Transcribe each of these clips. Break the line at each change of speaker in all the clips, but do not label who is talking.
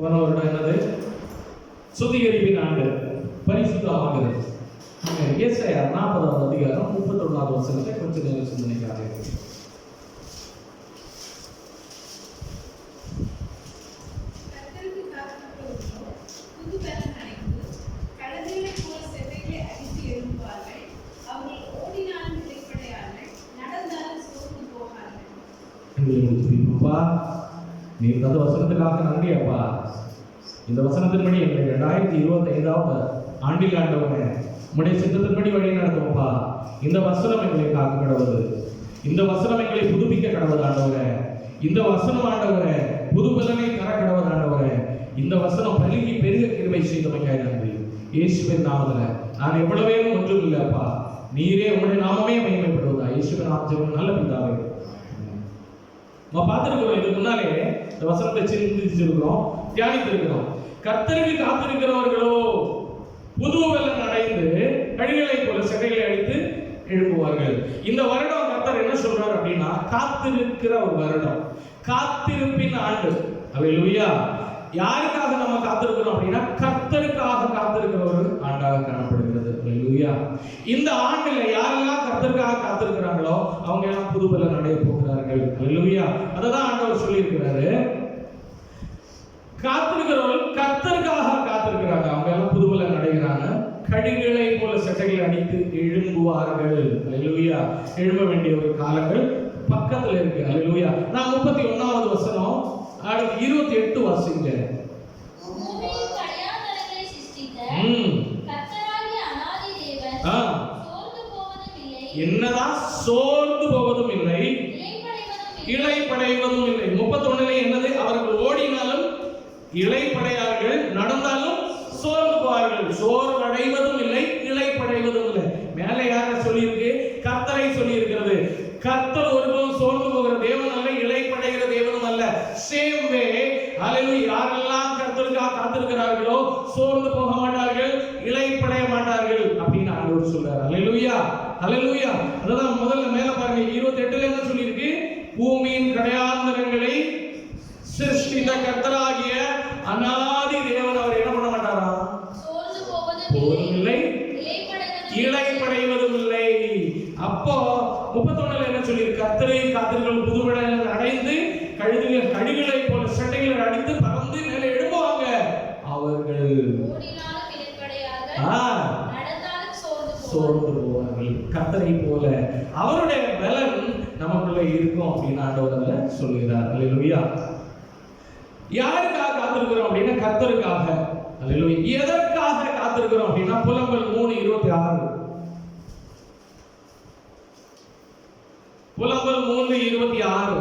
போன வருடம் என்னது? சுத்திகரிப்பின் ஆண்டு. பரிசுத்த ஆண்டு ஏசாயா நாற்பதாவது அதிகாரம் முப்பத்தொன்னாவது வருஷத்துல கொஞ்சம் நேரம் சிந்தனைக்காக இருக்கு.
கர்த்தருக்கு காத்திருப்பவர்களோ புது பலன் அடைந்து கழுதைகளைப் போல செட்டைகளை அடித்து எழும்புவார்கள் அவர்கள் ஓடினாலும் இடைப்படையார்கள் நடந்தாலும் சோர்ந்து போகார்கள்
எங்களை முடிச்சுப்பா நீ தந்த வசனத்துக்காக நன்றி அப்பா இந்த வசனத்தின்படி எங்களை ரெண்டாயிரத்தி இருபத்தி ஐந்தாவது ஆண்டில் ஆண்டவனே உடைய சித்தத்தின்படி வழி நடத்துவோம்ப்பா. இந்த வசனம் எங்களை காக்க கடவுது இந்த வசனம் எங்களை புதுப்பிக்க கடவுள் ஆண்டவரே. இந்த வசனம் ஆண்டவரே புது பலனை தர கடவுள் ஆண்டவரே. இந்த வசனம் பழுகி பெரிய கிருமை செய்தமைக்காய் நன்றி. இயேசுவின் நாமத்துல. நான் எவ்வளவே ஒன்றும் இல்லைப்பா. நீரே உடைய நாமமே மகிமைப்படுவதா. இயேசுவின் நாமத்தில் நல்ல பிதாவே. நம்ம பார்த்துருக்கிறோம் இதுக்கு முன்னாலே இந்த வசனத்தை சிந்திச்சிருக்கிறோம் தியானித்திருக்கிறோம். கர்த்தருக்கு காத்திருக்கிறவர்களோ புது வெள்ளம் அடைந்து கழிகளை போல சிறைகளை அடித்து எழுப்புவார்கள். இந்த வருடம் கர்த்தர் என்ன சொல்றாரு அப்படின்னா காத்திருக்கிற ஒரு வருடம். காத்திருப்பின் ஆண்டு. அவை லூயா யாருக்காக நம்ம காத்திருக்கிறோம் அப்படின்னா கர்த்தருக்காக காத்திருக்கிறவர்கள் ஆண்டாக காணப்படுகிறது. அல்லேலூயா இந்த ஆண்டுல யாரெல்லாம் கர்த்தருக்காக காத்திருக்கிறாங்களோ அவங்க எல்லாம் புது பலன் அடைய போகிறார்கள். லூயா அதை தான் ஆண்டவர் சொல்லியிருக்கிறாரு. காத்திருக்கிறவர்கள் கர்த்தருக்காக காத்திருக்கிறாங்க அவங்க எல்லாம் புது பலன் கடிகளை போல சட்டைகளை அடித்து எழும்புவார்கள். அல்லேலூயா எழும்ப வேண்டிய ஒரு காலங்கள் பக்கத்துல இருக்கு. அல்லேலூயா நான் முப்பத்தி ஒன்னாவது வசனம் அடுத்து இருபத்தி எட்டு வாசிங்க என்னதான் சோர்ந்து போவதும் இல்லை
இளைப்படைவதும் இல்லை.
இல்லை. முப்பத்தொன்னுல என்னது? அவர்கள் ஓடினாலும் இளைப்படையார்கள் நடந்தாலும் சோர்ந்து போவார்கள் சோர்வடைவதும் இல்லை இளைப்படைவதும் இல்லை. மேலே யார் சொல்லியிருக்கு கர்த்தரை சொல்லி இருக்கிறது கர்த்தர் ஒருபோதும் சோர்ந்து போகிற தேவன் அல்ல இளைப்படைகிற தேவனும் அல்ல சேம் வே அலையில் யாரெல்லாம் கர்த்தருக்காக காத்திருக்கிறார்களோ சோர்ந்து போக மாட்டார்கள் இளைப்படைய மாட்டார்கள் அப்படின்னு ஆண்டவர் சொல்றாரு அல்லேலூயா அல்லேலூயா அதான் முதல்ல மேல பாருங்க 28 என்ன சொல்லியிருக்கு பூமியின் கடையாந்தரங்களை சிருஷ்டித்த கர்த்தராகிய அநாதி தேவன் அவர் என்ன பண்ண மாட்டாரா
சோர்ந்து போவதும்
போவதும்
இல்லை,
இல்லை
இளைப்படைவதும் இல்லை.
இளைப்படைவதும் இல்லை அப்போ முப்பத்தொன்னுல என்ன சொல்லி கர்த்தரை காத்திர்கள் புதுவிடங்கள் அடைந்து கழுதுகள் கடிகளை போல சட்டைகளை அடித்து பறந்து மேலே எழும்புவாங்க அவர்கள்
சோர்ந்து போவார்கள்.
கர்த்தரை போல அவருடைய பலன் நமக்குள்ள இருக்கும் அப்படின்னு ஆண்டவர் சொல்லுகிறார். அல்லேலூயா யாருக்காக காத்திருக்கிறோம் அப்படின்னா கர்த்தருக்காக. அல்லேலூயா எதற்காக காத்திருக்கிறோம் அப்படின்னா புலம்பல் மூணு இருபத்தி ஆறு. புலம்பல் மூணு இருபத்தி ஆறு.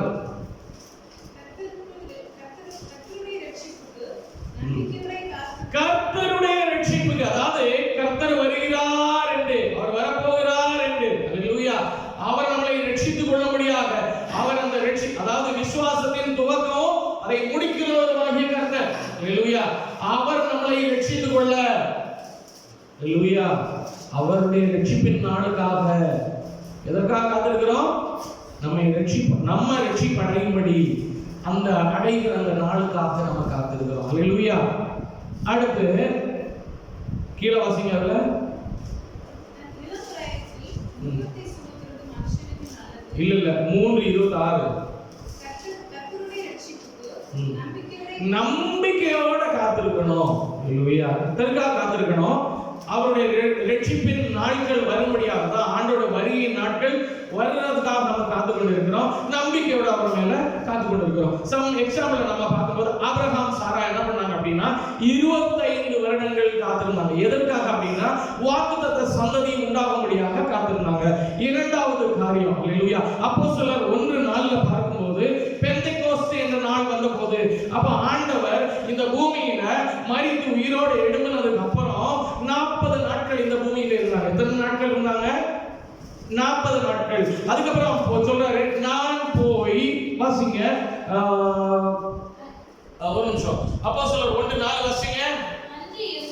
கர்த்தருடைய ரட்சிப்புக்கு
அதாவது கர்த்தர் வருகிறார் என்று அவர் வரப்போகிறார் என்று. அவர் நம்மளை ரட்சித்துக் கொள்ளும்படியாக அவர் அந்த ரட்சி அதாவது விசுவாசத்தின் துவக்கம் அதை முடிக்கிறவருமாகிய கர்த்தர். அவர் நம்மளை ரட்சித்துக் கொள்ள. அவருடைய ரட்சிப்பின் நாளுக்காக. எதற்காக? நம்மை ரட்சிப்பு நம்ம ரட்சிப்பு அடையும்படி அந்த அடைகிற அந்த நாளுக்காக நம்ம காத்திருக்கிறோம். அல்லேலூயா அடுத்து கீழே வாசிங்க
நல்லது.
இல்ல இல்ல மூன்று இருபத்தி ஆறு நம்பிக்கையோட காத்திருக்கணும். இல்லையா கர்த்தருக்காக காத்திருக்கணும். அவருடைய ரெ- ரட்சிப்பின் நாட்கள் வரும்படியாக தான் ஆண்டோட வருகையின் நாட்கள் வர்றதுக்காக நம்ம காத்து கொண்டு இருக்கிறோம் நம்பிக்கையோட அவர் மேல காத்து கொண்டு இருக்கிறோம் சம் எக்ஸாம்பிள் நம்ம பார்க்கும்போது ஆபிரகாம் சாரா என்ன பண்ணாங்க அப்படின்னா இருபத்தைந்து வருடங்கள் காத்திருந்தாங்க. எதற்காக அப்படின்னா வாக்குத்தத்த சந்ததி உண்டாகும்படியாக காத்திருந்தாங்க. இரண்டாவது காரியம் இல்லையா அப்போ சிலர் ஒன்று நாள்ல பார்க்கும்போது பெந்தைக்கோஸ்து என்ற நாள் வந்த போது அப்ப ஆண்டவர் இந்த பூமியில மறித்து உயிரோடு எழும்பினதுக்கு அப்புறம் நாற்பது நாட்கள் இந்த பூமியில இருந்தாங்க. எத்தனை நாட்கள் இருந்தாங்க? நாற்பது நாட்கள். அதுக்கப்புறம் சொல்றாரு நான் போய் வாசிங்க. ஒரு நிமிஷம். அப்போ சொல்ற ஒன்று நாலு வாசிங்க.
அன்றியும்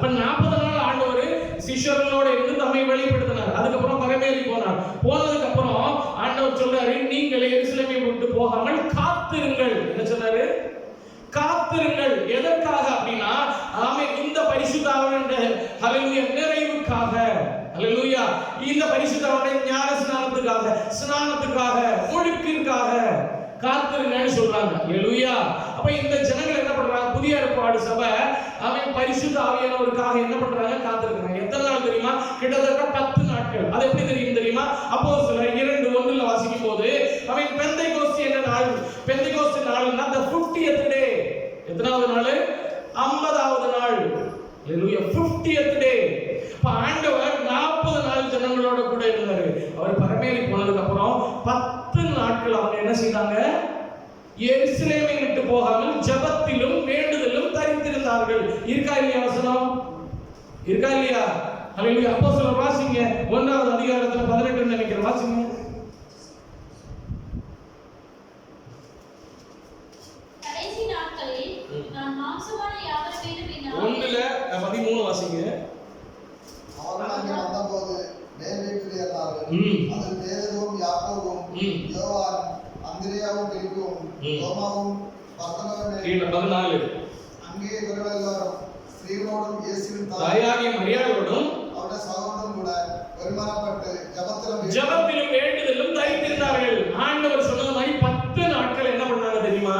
ஹalleluya அப்ப 40 நாள் ஆண்டவர் சிஷ்யர்களோட இருந்து தம்மை வெளிப்படுத்தினார். அதுக்கப்புறம் பரமேறி போனார். போனதுக்கு அப்புறம் ஆண்டவர் சொல்றாரு நீங்கள் எருசலேமை விட்டு போகாமல் காத்திருங்கள். என்ன சொன்னாரு? காத்திருங்கள். எதற்காக அப்படின்னா ஆமே இந்த பரிசுத்தாவுடைய ஹalleluya நிறைவுக்காக. ஹalleluya இந்த பரிசுத்தாவுடைய ஞான ஸ்நானத்துக்காக ஸ்நானத்துக்காக ஒழுக்கிற்காக காத்திருங்கன்னு சொல்றாங்க. ஹalleluya அப்ப இந்த ஜனங்கள் என்ன பண்றாங்க? புதிய ஏற்பாடு சபை அவன் பரிசுத்த ஆவியானவருக்காக என்ன பண்றாங்க? காத்திருக்கிறாங்க எத்தனை நாள் தெரியுமா? கிட்டத்தட்ட பத்து நாட்கள். அது எப்படி தெரியும் தெரியுமா? அப்போ சில இரண்டு ஒன்றுல வாசிக்கும் போது அவன் பெந்தை கோஸ்தி என்ன நாள்? பெந்தை கோஸ்தி நாள்னா the 50th டே எத்தனாவது நாள்? ஐம்பதாவது நாள். ஹalleluya 50th டே ஆண்டவர் 40 நாள் ஜனங்களோட கூட இருந்தாரு. அவர் பரமேலி போனதுக்கு அப்புறம் பத்து நாட்கள் அவங்க என்ன செய்தாங்க? எருசலேமை விட்டு போகாமல் ஜெபத்திலும் வேண்டுதலும் தரித்திருந்தார்கள். இருக்கா இல்லையா வசனம்? இருக்கா இல்லையா? அப்போ சொல்ல வாசிங்க. ஒன்றாவது அதிகாரத்தில் பதினெட்டுன்னு நினைக்கிற வாசிங்க
கடைசி நாட்களில் நான் மாம்சமான யாவர் மீதும் என் ஆவியை-
ஒண்ணுல பதிமூணு வாசிங்க
அவர்கள் அங்கே வந்தபோது மேல் வீட்டில் இருந்தார்கள்
ம்.
அதில் பேதரும் யாக்கோவும்
ம்.
யோவான் அந்திரியாவும் பிலிப்பும்
ம்.
தோமாவும் பர்த்தலோமே
கீழே பதினாலு.
அங்கே இவர்கள் எல்லாரும் ஸ்ரீகளோடும் இயேசுவின் தாய்
தாயாகிய மரியாதையோடும்
அவருடைய சகோதரனும் கூட வருமானப்பட்டு ஜபத்திலும்
ஜெபத்திலும் வேண்டுதலும் தரித்திருந்தார்கள். ஆண்டவர் சொன்னது மாதிரி பத்து நாட்கள் என்ன பண்ணாங்க தெரியுமா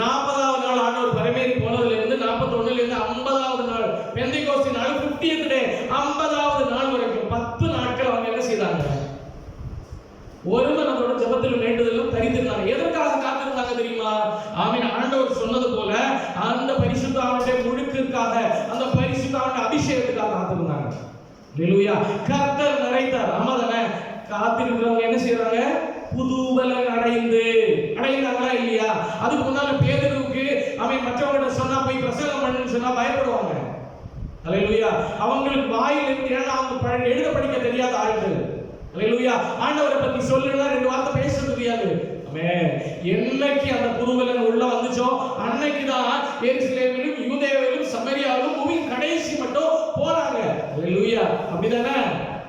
நாற்பதாவது நாள் ஆண்டவர் பரமேறி போனதுல இருந்து நாற்பத்தொன்னுல இருந்து ஐம்பதாவது நாள் பெந்தைகோஸ்தி நாள் 50th டே ஐம்பதாவது நாள் வரைக்கும் பத்து நாட்கள் அவங்க என்ன செய்தாங்க ஒரு மனதோட ஜெபத்திலும் வேண்டுதலும் தரித்திருந்தாங்க எதற்காக காத்திருந்தாங்க தெரியுமா ஆமீன் ஆண்டவர் சொன்னது போல அந்த பரிசுத்தாவுடைய முழுக்கிற்காக அந்த பரிசுத்தாவுடைய அபிஷேகத்துக்காக காத்திருந்தாங்க ஹalleluya கர்த்தர் நிறைத்தார் ஆமாதானே காத்திருக்கிறவங்க என்ன செய்யறாங்க புதுபலன் அடைந்து. அடைந்தாங்களா இல்லையா? அதுக்கு முன்னால பேதருக்கு அவன் மற்றவங்கிட்ட சொன்னா போய் பிரசங்கம் பண்ணுன்னு சொன்னா பயப்படுவாங்க. அலையிலுயா அவங்களுக்கு வாயிலிருந்து ஏன்னா அவங்க பழ எழுத படிக்க தெரியாத ஆட்கள். அலையிலுயா ஆண்டவரை பத்தி சொல்லுன்னா ரெண்டு வார்த்தை பேச தெரியாது என்னைக்கு அந்த புதுவலன் உள்ள வந்துச்சோ அன்னைக்கு தான் எருசலேமிலும் யூதேவிலும் சமரியாவிலும் பூமியின் கடைசி மட்டும் போராட்டம் அலையலூயா அப்படிதானே?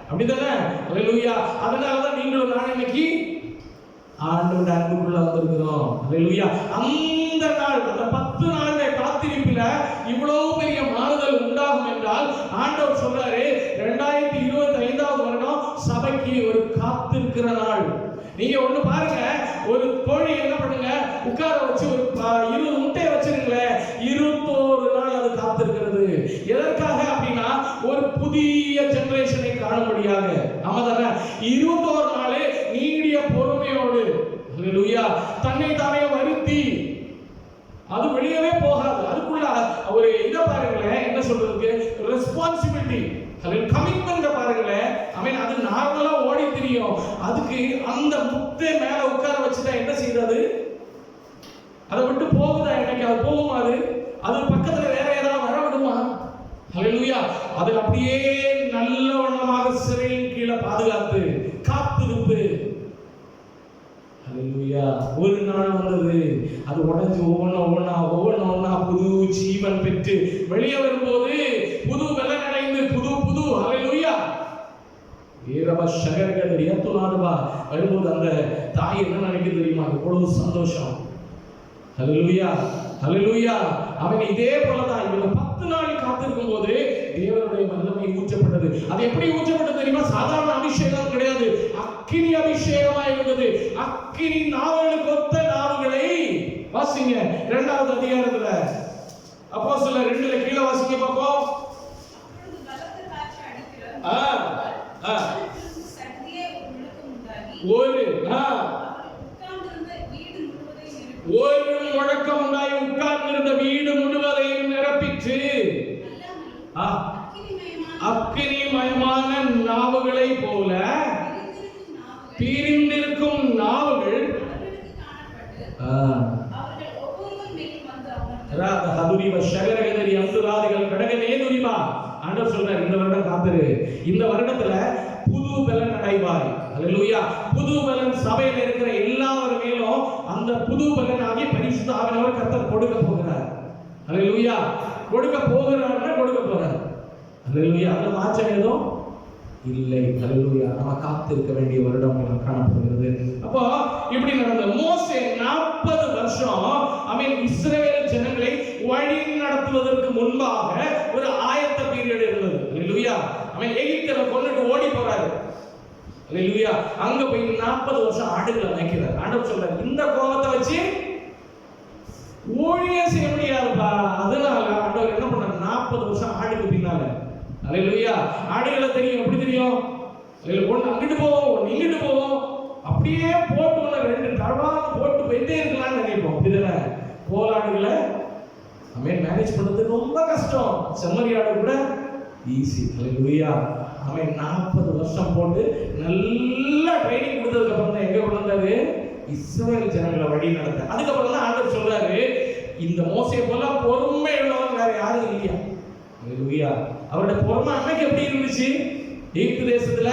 அப்படிதானே? அலையலூயா அதனால தான் நீங்களும் நான் இன்னைக்கு ஆண்டோட அன்புக்குள்ள வந்திருக்கிறோம். அலையலூயா அந்த நாள் அந்த பத்து நாளுடைய காத்திருப்பில் இவ்வளவு பெரிய மாறுதல் உண்டாகும் என்றால் ஆண்டவர் சொல்றாரு ரெண்டாயிரத்தி இருபத்தி ஐந்தாவது வருடம் சபைக்கு ஒரு காத்திருக்கிற நாள். நீங்க ஒண்ணு பாருங்க ஒரு காணும்படியாக ஆமாதானே? இருபத்தோரு நாளே நீடிய பொறுமையோடு ஹalleluya தன்னை தானே வருத்தி. அது வெளியவே போகாது. அதுக்குள்ள ஒரு இதை பாருங்களேன் என்ன சொல்றதுக்கு? ரெஸ்பான்சிபிலிட்டி அதில் கமிட்மெண்ட் பாருங்களேன். அவன் அது நார்மலா ஓடி தெரியும். அதுக்கு அந்த முத்தை மேல உட்கார வச்சுட்டா என்ன செய்யறது அதை விட்டு போகுதா எனக்கு அது போகுமா அது? அது பக்கத்துல வேற ஏதாவது வர விடுமா? ஹalleluya அது அப்படியே நல்லவண்ணமாக சிறையின் கீழே பாதுகாத்து காத்திருப்பு ஹalleluya ஒரு நாள் வந்தது அது உடஞ்சு ஒவ்வொன்றா ஒவ்வொன்றா ஒவ்வொன்றா ஒன்றா புது ஜீவன் பெற்று வெளியே வரும்போது புது வெள்ளடைந்து அடைந்து புது புது ஹalleluya வீரப சகரகதர் ஏத்துனாடுவா வரும்போது அந்த தாய் என்ன நினைக்க தெரியுமா? எவ்வளவு சந்தோஷம். ஹalleluya ஹalleluya அவன் இதே போலதான் இவங்க பத்து நாள் காத்திருக்கும் போது தேவனுடைய வல்லமை ஊற்றப்பட்டது. அது எப்படி ஊற்றப்பட்டது தெரியுமா? சாதாரண அபிஷேகம் கிடையாது. அக்கினி அபிஷேகமா இருந்தது. அக்கினி நாவலுக்கு ஒத்த வாசிங்க. இரண்டாவது அதிகாரத்துல. அப்போ சில ரெண்டுல கீழே வாசிங்க பாப்போம்
ஒரு
ஒரு முழக்கம் உண்டாய் உட்கார்ந்திருந்த வீடு முழுவதையும் நிரப்பிச்சு.
அக்கினிமயமான
நாவுகளை போல
பிரிந்திருக்கும் நாவுகள். ஆஹ்
ராத ஹதுரிவ ஷகரகதரி அந்துராதிகள் கடகனே துரிமா ஆண்டவர் சொல்றார் இந்த வருடம் காத்திரு. இந்த வருடத்துல புது பலன் அடைவாய். அல்லேலூயா புது பலன் சபையில இருக்கிற எல்லாவர் மேலும் அந்த புது புது ஆகிய பரிசுத்த ஆவியானவர் கர்த்தர் கொடுக்க போகிறார். அல்லேலூயா கொடுக்க போகிறார்னா கொடுக்க போறார். அல்லேலூயா அதுல மாற்றம் ஏதும் இல்லை. அல்லேலூயா நம்ம காத்திருக்க வேண்டிய வருடம் என காணப்படுகிறது. அப்போ இப்படி நடந்த மோசே நாற்பது வருஷம் அவன் இஸ்ரவேல் ஜனங்களை வழி நடத்துவதற்கு முன்பாக ஒரு ஆயத்த பீரியட் இருந்தது. அல்லேலூயா. அவன் எகிப்தில் கொண்டுட்டு ஓடி போறாரு. அல்லேலூயா. அங்க போய் நாற்பது வருஷம் ஆடுகளை மேய்க்கிறார் ஆண்டவர் சொல்றாரு இந்த கோபத்தை வச்சு ஊழியம் செய்ய முடியாதுப்பா. அதனால ஆண்டவர் என்ன பண்ணார்? நாற்பது வருஷம் ஆடுக்கு பின்னால. அல்லேலூயா. ஆடுகளை தெரியும். எப்படி தெரியும்? ஒன்று அங்கிட்டு போவோம். ஒன்று இங்கிட்டு போவோம். அப்படியே போட்டு ரெண்டு தடவாக போட்டு போயிட்டே இருக்கலாம்னு நினைப்போம். அப்படிதானே போலாடுகளை அவன் மேனேஜ் பண்ணுறது ரொம்ப கஷ்டம். செம்மறியாடு கூட ஈஸி அல்லேலூயா அவன் நாற்பது வருஷம் போட்டு நல்லா ட்ரைனிங் கொடுத்ததுக்கு அப்புறம் தான் எங்கே கொண்டு வந்தாரு? ஜனங்களை வழி நடத்த. அதுக்கப்புறம் தான் ஆண்டவர் சொல்றாரு இந்த மோசையை போல பொறுமை உள்ளவங்க வேற யாரும் இல்லையா? அல்லேலூயா அவருடைய பொறுமை அன்னைக்கு எப்படி இருந்துச்சு? எகிப்து தேசத்துல?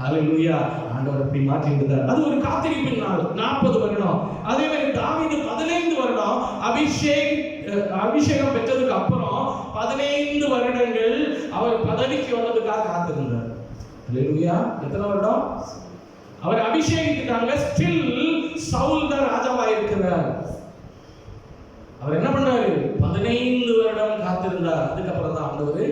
ஹalleluya ஆண்டவர் அப்படி மாற்றி விட்டார். அது ஒரு காத்திருப்பின் நாள். நாற்பது வருடம். அதே மாதிரி தாவிது பதினைந்து வருடம் அபிஷேக் அபிஷேகம் பெற்றதுக்கு அப்புறம் பதினைந்து வருடங்கள் அவர் பதவிக்கு வந்ததுக்காக காத்திருந்தார். எத்தனை வருடம்? அவர் அபிஷேகித்துட்டாங்க. ஸ்டில் சவுல் தான் ராஜாவா இருக்கிறார். அவர் என்ன பண்ணாரு? பதினைந்து வருடம் காத்திருந்தார். அதுக்கப்புறம் தான் ஆண்டவர்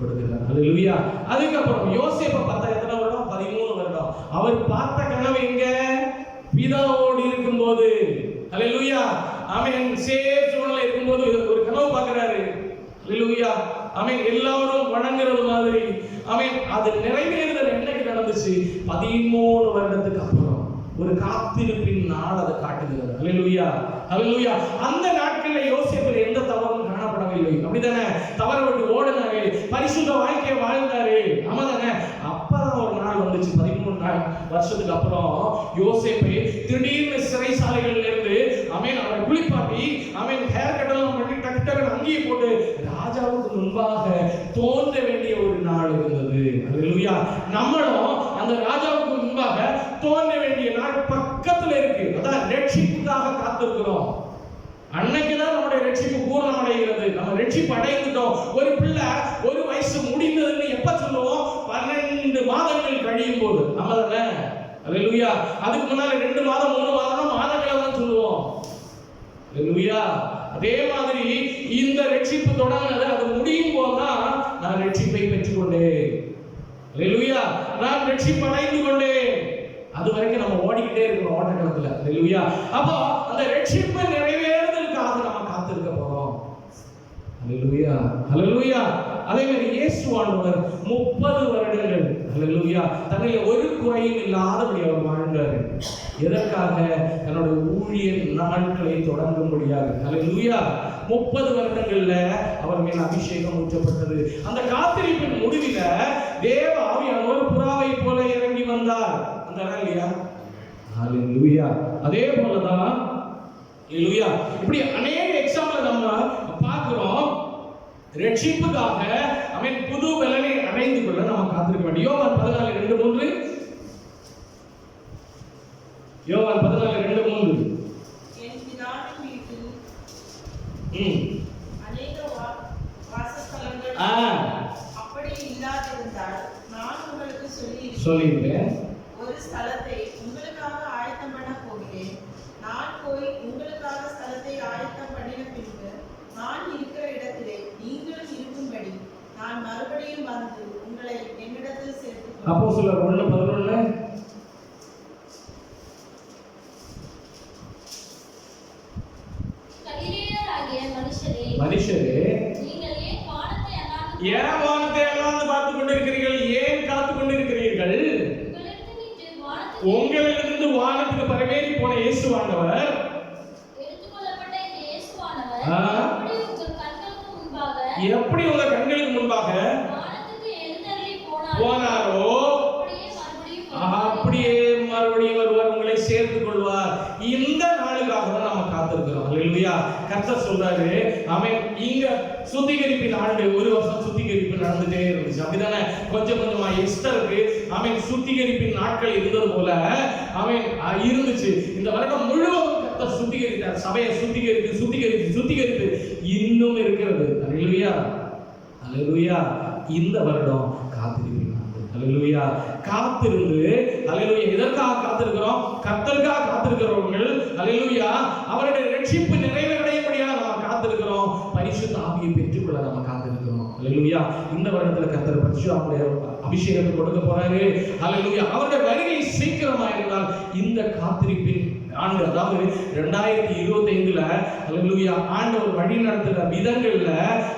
கொடுக்கிறார். லுவியா அதுக்கப்புறம் யோசேப்பை பார்த்தா எத்தனை வருடம்? பதிமூணு வருடம். அவர் பார்த்த கனவு எங்க? பிதாவோடு இருக்கும்போது. ஹalleluya அவன் சேஃப் இருக்கும்போது ஒரு கனவு பார்க்கிறாரு. ஹalleluya. அவன் எல்லாரும் வணங்குறது மாதிரி. அவன் அது நிறைவேறுதல் என்னைக்கு நடந்துச்சு? பதிமூணு வருடத்துக்கு அப்புறம். ஒரு காத்திருப்பின் நாள் அதை காட்டுகிறது. அலிலுயா அலிலுயா அந்த நாட்களில் யோசிப்பில் எந்த தவறும் காணப்படவில்லை. அப்படிதானே தவறு விட்டு ஓடினாரு. பரிசுத்த வாழ்க்கையை வாழ்ந்தாரு. அமதானே அப்பதான் ஒரு நாள் வந்துச்சு. பதிமூணு நாள் வருஷத்துக்கு அப்புறம் யோசிப்பு திடீர்னு சிறைசாலைகள்ல இருந்து அவன் அவரை குளிப்பாட்டி அவன் ஹேர் கட் எல்லாம் பண்ணி டக்கு டக்குன்னு அங்கேயே போட்டு ராஜாவுக்கு முன்பாக தோன்ற வேண்டிய ஒரு நாள் இருந்தது. அல்லேலூயா நம்மளும் அந்த ராஜாவுக்கு முன்பாக தோன்ற வேண்டிய நாள் பக்கத்துல இருக்கு. அதான் ரட்சிப்புக்காக காத்திருக்கிறோம். அன்னைக்கு தான் நம்முடைய ரட்சிப்பு பூரணம் அடைகிறது நம்ம ரட்சிப்பு அடைந்துட்டோம். ஒரு பிள்ளை ஒரு வயசு முடிந்ததுன்னு எப்ப சொல்லுவோம்? பன்னெண்டு மாதங்கள் கழியும் போது நம்ம தானே அதுக்கு முன்னால ரெண்டு மாதம் மூணு மாதம் மாதங்களை தான் சொல்லுவோம் அல்லேலூயா அதே மாதிரி இந்த ரட்சிப்பு தொடங்கினது அது முடியும் போதுதான் நான் ரட்சிப்பை பெற்றுக்கொண்டேன். அல்லேலூயா நான் ரட்சிப்பு அடைந்து கொண்டேன். அது வரைக்கும் நம்ம ஓடிக்கிட்டே இருக்கணும் ஓட்டக்களத்துல அப்போ அந்த ரட்சிப்பு நிறைவேறுதலுக்காக நம்ம காத்திருக்க போறோம் அல்லேலூயா அல்லேலூயா அதே மாதிரி இயேசு ஆண்டவர் முப்பது வருடங்கள். அலலுயா தன்னை ஒரு குறையும் இல்லாதபடி அவர் வாழ்ந்தார். எதற்காக? தன்னுடைய ஊழியர் நாட்களை தொடங்க முடியாது அல்லேலூயா முப்பது வருடங்கள்ல அவர் மேல் அபிஷேகம் ஊற்றப்பட்டது. அந்த காத்திருப்பின் முடிவில தேவ ஆவியானவர் புறாவை போல இறங்கி வந்தார். அந்த நாள் இல்லையா அல்லேலூயா அதே போலதான். அல்லேலூயா இப்படி அநேக எக்ஸாம்பிள் நம்ம பார்க்கிறோம். ரட்சிப்புக்காக அவன் புது பலனை அடைந்து கொள்ள நம்ம காத்திருக்க வேண்டும். யோவான் பதினாலு ரெண்டு மூன்று. யோவான் பதினாலு ரெண்டு மூன்று.
என் பிதாவின் வீட்டில்
ம்
அநேக வா- வாசஸ்தலங்கள்
ஆ
அப்படி இல்லாதிருந்தால் நான் உங்களுக்கு சொல்லி
சொல்லியிருக்கேன்
ஒரு ஸ்தலத்தை உங்களுக்காக ஆயத்தம் பண்ண போகிறேன் நான் போய் உங்களுக்காக ஸ்தலத்தை ஆயத்தம் பண்ணின பின்பு நான் இருக்கிற இடத்திலே நீங்களும் இருக்கும்படி நான் மறுபடியும் வந்து உங்களை என்னிடத்தில் சேர்த்துக்
அப்போ சொல்ல ஒண்ணு பதினொன்னு
கலிலேயராகிய மனுஷரே
மனுஷரே
நீங்கள் ஏன் வானத்தை அண்ணாந்து
ஏன் வானத்தை அண்ணாந்து பார்த்து கொண்டிருக்கிறீர்கள் ஏன் காத்து கொண்டிருக்கிறீர்கள்
உங்களிடத்தினின்று வானத்துக்கு
உங்களிலிருந்து வானத்துக்கு பரவேறி போன இயேசுவானவர்.
எப்படி
உங்க கண்களுக்கு முன்பாக
போனாரோ அப்படியே மறுபடியும் வருவார்.
உங்களை சேர்த்துக் கொள்வார். இந்த நாளுக்காக தான் நம்ம காத்திருக்கிறோம். ஹalleluya கர்த்தர் சொல்றாரு அவன் இங்க சுத்திகரிப்பின் ஆண்டு ஒரு வருஷம் சுத்திகரிப்பு நடந்துட்டே இருந்துச்சு. அப்படிதானே? கொஞ்சம் கொஞ்சமா எஸ்தருக்கு அவன் சுத்திகரிப்பின் நாட்கள் இருந்தது போல அவன் அஹ், இருந்துச்சு. இந்த வருடம் முழுவதும் கத்த சுத்திகரித்தார். சபையை சுத்திகரித்து சுத்திகரித்து சுத்திகரித்து இன்னும் இருக்கிறது. ஹalleluya ஹalleluya இந்த வருடம் காத்திருப்பின் ஆண்டு காத்திருந்து ஹalleluya எதற்காக காத்திருக்கிறோம்? கத்தருக்காக காத்திருக்கிறவர்கள் ஹalleluya அவருடைய ரட்சிப்பு நிறைவேறடையபடியாக நம்ம காத்திருக்கிறோம். பரிசு தாவியை பெற்றுக்கொள்ள நம்ம காத்திருக்கிறோம். ஹalleluya இந்த வருடத்துல கத்தர் பரிசு அவருடைய அபிஷேகத்தை கொடுக்க போறாரு. ஹalleluya. அவருடைய வருகை சீக்கிரமா இருந்தால் இந்த காத்திருப்பின் ஆண்டு அதாவது ரெண்டாயிரத்தி இருபத்தி ஐந்துல ஹalleluya ஆண்டவர் வழி நடத்துகிற விதங்கள்ல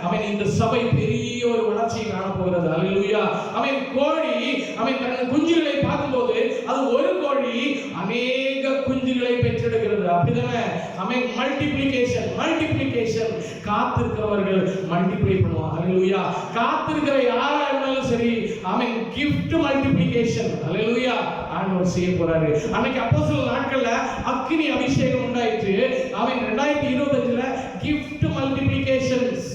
அவன் இந்த சபை பெரிய ஒரு வளர்ச்சியை காண போகிறது ஹalleluya. அவன் கோழி அவன் தனது குஞ்சுகளை பார்க்கும்போது அது ஒரு கோழி அநேக குஞ்சுகளை பெற்றெடுக்கிறது. அப்படிதானே? அமை மல்டிப்ளிகேஷன் மல்டிப்ளிகேஷன் காத்திருக்கிறவர்கள் மல்டிப்ளை பண்ணுவாங்க ஹalleluya காத்திருக்கிற யாரா இருந்தாலும் சரி அவன் கிஃப்ட் மல்டிப்ளிகேஷன் ஹalleluya ஆண்டவர் செய்ய போறாரு. அன்னைக்கு அப்போ சில நாட்கள்ல அக்னி அபிஷேகம் உண்டாயிற்று. அவன் ரெண்டாயிரத்தி இருபத்தஞ்சுல கிஃப்ட் மல்டிப்ளிகேஷன்ஸ்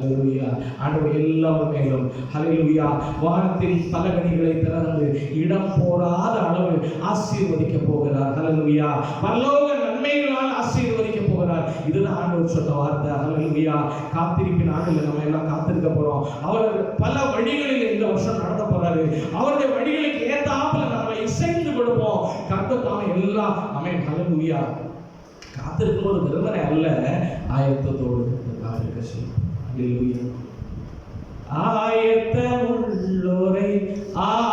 ஹalleluya ஆண்டவர் எல்லாரும் மேலும் ஹalleluya வானத்தின் பலகணிகளை திறந்து இடம் போராத அளவு ஆசீர்வதிக்க போகிறார். ஹalleluya பல்லோக நன்மைகளால் ஆசீர்வதிக்க போகிறார். இதுதான் ஆண்டவர் சொன்ன வார்த்தை. ஹalleluya காத்திருப்பின் ஆண்டில் நம்ம எல்லாம் காத்திருக்க போறோம். அவர் பல வழிகளில் இந்த வருஷம் நடத்த போறாரு. அவருடைய வழிகளுக்கு ஏத்தாப்புல நம்ம இசைந்து கொடுப்போம் கர்த்தர் எல்லாம் அமேன் ஹalleluya காத்திருக்கும் ஒரு விரும்பனை அல்ல ஆயத்தத்தோடு காத்திருக்க செய்யும் ஆயத்தமுள்ளோரை ஆகாயம்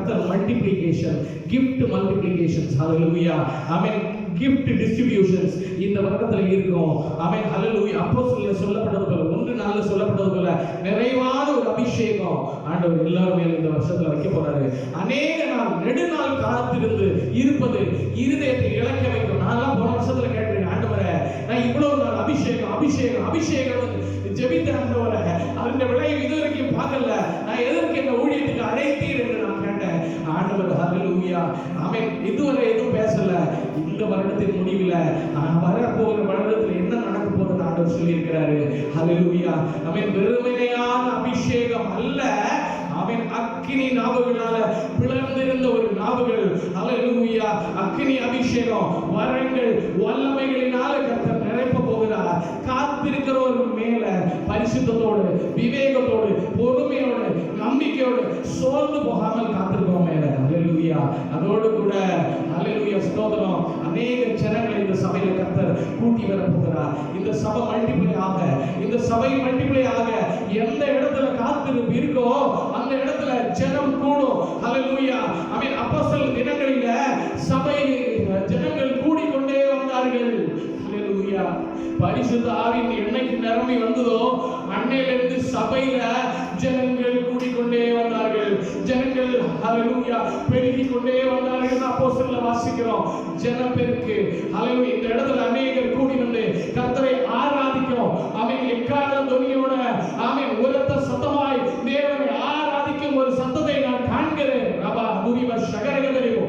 கர்த்தர் மல்டிப்ளிகேஷன் கிஃப்ட் மல்டிப்ளிகேஷன்ஸ் ஹalleluya ஆமென் கிஃப்ட் டிஸ்ட்ரிபியூஷன்ஸ் இந்த வருடத்தில் இருக்கும். ஆமென் ஹalleluya அப்போஸ்தலர்ல சொல்லப்பட்டது போல ஒன்று நாள்ல சொல்லப்பட்டது போல நிறைவான ஒரு அபிஷேகம் ஆண்டவர் எல்லாரும் இந்த வருஷத்துல வைக்க போறாரு. அநேக நாள் நெடுநாள் காத்திருந்து இருப்பது இருதயத்தை இழக்க வைக்கும். நான்லாம் போன வருஷத்துல கேட்டிருக்கேன் ஆண்டவரை நான் இவ்வளவு நாள் அபிஷேகம் அபிஷேகம் அபிஷேகம் ஜெபித்த ஆண்டவரே அந்த விளைவு இதுவரைக்கும் பார்க்கல. நான் எதற்கு என்ன ஊழியத்துக்கு அழைத்தீர் ஆண்டவர் ஹalleluya ஆமே இதுவரை எதுவும் பேசல. இந்த வருடத்தின் முடிவில் வரப்போகிற வருடத்தில் என்ன நடக்க போகுதுன்னு ஆண்டவர் சொல்லியிருக்கிறாரு. ஹalleluya ஆமே வெறுமனையான அபிஷேகம் அல்ல. அவன் அக்கினி நாவுகளால பிளந்திருந்த ஒரு நாவுகள். ஹalleluya அக்கினி அபிஷேகம். வரங்கள் வல்லமைகளினால கர்த்தர் நிறைப்ப போகிறார். காத்திருக்கிறவர் மேல பரிசுத்தத்தோடு விவேகத்தோடு பொறுமையோடு நம்பிக்கையோடு சோர்ந்து போகாமல் காத்திருக்கோம் அலலுயா அதோடு கூட ஹalleluya ஸ்தோதனம் அநேக ஜனங்களை இந்த சபையில கர்த்தர் கூட்டி வர போகிறார். இந்த சபை மல்டிப்ளை ஆக இந்த சபை மல்டிப்ளை ஆக எந்த இடத்துல காத்திருப்பு இருக்கோ அந்த இடத்துல ஜனம் கூடும். அலலுயா அவன் அப்பசல் தினங்களில சபை ஜனங்கள் கூடிக்கொண்டே வந்தார்கள். அலலுயா பரிசுத்த ஆவின் என்னைக்கு நிரம்பி வந்ததோ அன்னையிலிருந்து சபையில அலையா பெருகி கொண்டே வந்தார்கள் அப்போஸ்தலர்ல வாசிக்கிறோம். ஜனப்பெருக்கு அலைவு இந்த இடத்துல அநேகர் கூடி வந்து கர்த்தரை ஆராதிக்கிறோம். அவன் எக்கால துணியோட அவன் உரத்த சத்தமாய் தேவனை ஆராதிக்கும் ஒரு சத்தத்தை நான் காண்கிறேன். ரபா முகிவ சகரகதரிவோ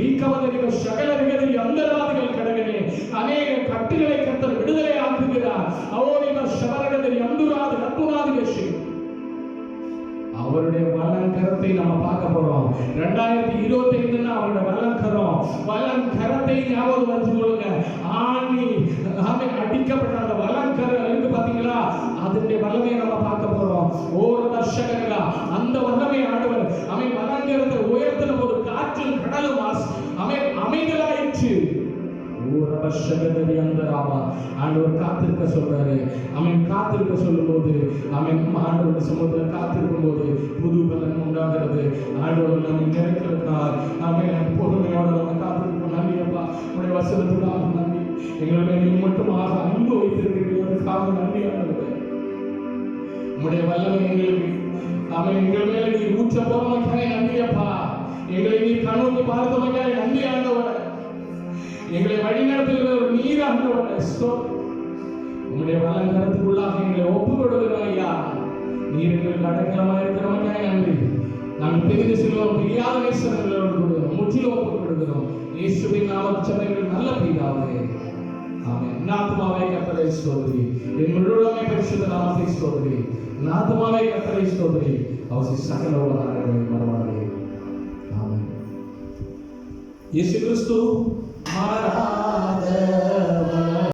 ரீக்கவதரிவ சகலரிகதரி அந்தராதிகள் கடகனே அநேக கட்டுகளை கர்த்தர் விடுதலை ஆக்குகிறார். அவோ அவோனிவ சபரகதரி அந்துராது அத்துராதிகஷி அவருடைய வலங்கரத்தை நம்ம பார்க்க போறோம். ரெண்டாயிரத்தி இருபத்தி ஐந்துன்னா அவருடைய வலங்கரம் வலங்கரத்தை ஞாபகம் வச்சு கொள்ளுங்க. ஆணி அடிக்கப்பட்ட அந்த வலங்கரம் இருக்கு பாத்தீங்களா? அதனுடைய வல்லமையை நம்ம பார்க்க போறோம். ஒரு தர்ஷகங்களா அந்த வல்லமை ஆண்டவர். அவன் வளர்கிறத உயர்த்தின ஒரு காற்றும் கடலும் ஆஸ்- அமைதலாயிற்று ஒரு அந்த ராமா ஆண்டவர் காத்திருக்க சொல்றாரு அவன் காத்திருக்க சொல்லும் போது அவன் ஆண்டவர் சமூகத்தில் காத்திருக்கும் போது புது பலன் உண்டாகிறது. ஆண்டவர் நம்ம நினைக்கிறதுனால் அவன் பொறுமையோட நம்ம காத்திருக்கோம் நன்றியப்பா உடைய வசனத்துக்காக நன்றி. எங்களுடைய நீ மட்டுமாக அன்பு வைத்திருக்கிறதுக்காக நன்றி ஆண்டவர். உடைய வல்லமை எங்களுக்கு. அவன் எங்கள் மேல நீ ஊற்ற போறவனுக்காக நன்றியப்பா எங்களை நீ கண்ணோக்கி பார்த்தவனுக்காக நன்றி ஆண்டவர். எங்களை வழிநடத்துகிற ஒரு நீர் உங்களுடைய ஸ்தோத்திரம். உம்முடைய எங்களை ஒப்பு கொடுக்கிறோம் ஐயா. நீர் எங்களுக்கு அடைக்கலமா இருக்கிறவனுக்காக நன்றி. நாங்கள் பெரிய செல்வம் பெரியாத நேசங்களோடு கொடுக்கிறோம் முற்றிலும் ஒப்பு கொடுக்கிறோம் இயேசுவின் நாம சபைகள் நல்ல பிதாவே. ஆமென். நாத்மாவே கர்த்தரை ஸ்தோத்திரி என் முழுவதுமே பரிசுத்த நாமத்தை சகல ஆமென். இயேசு கிறிஸ்து ആരാധന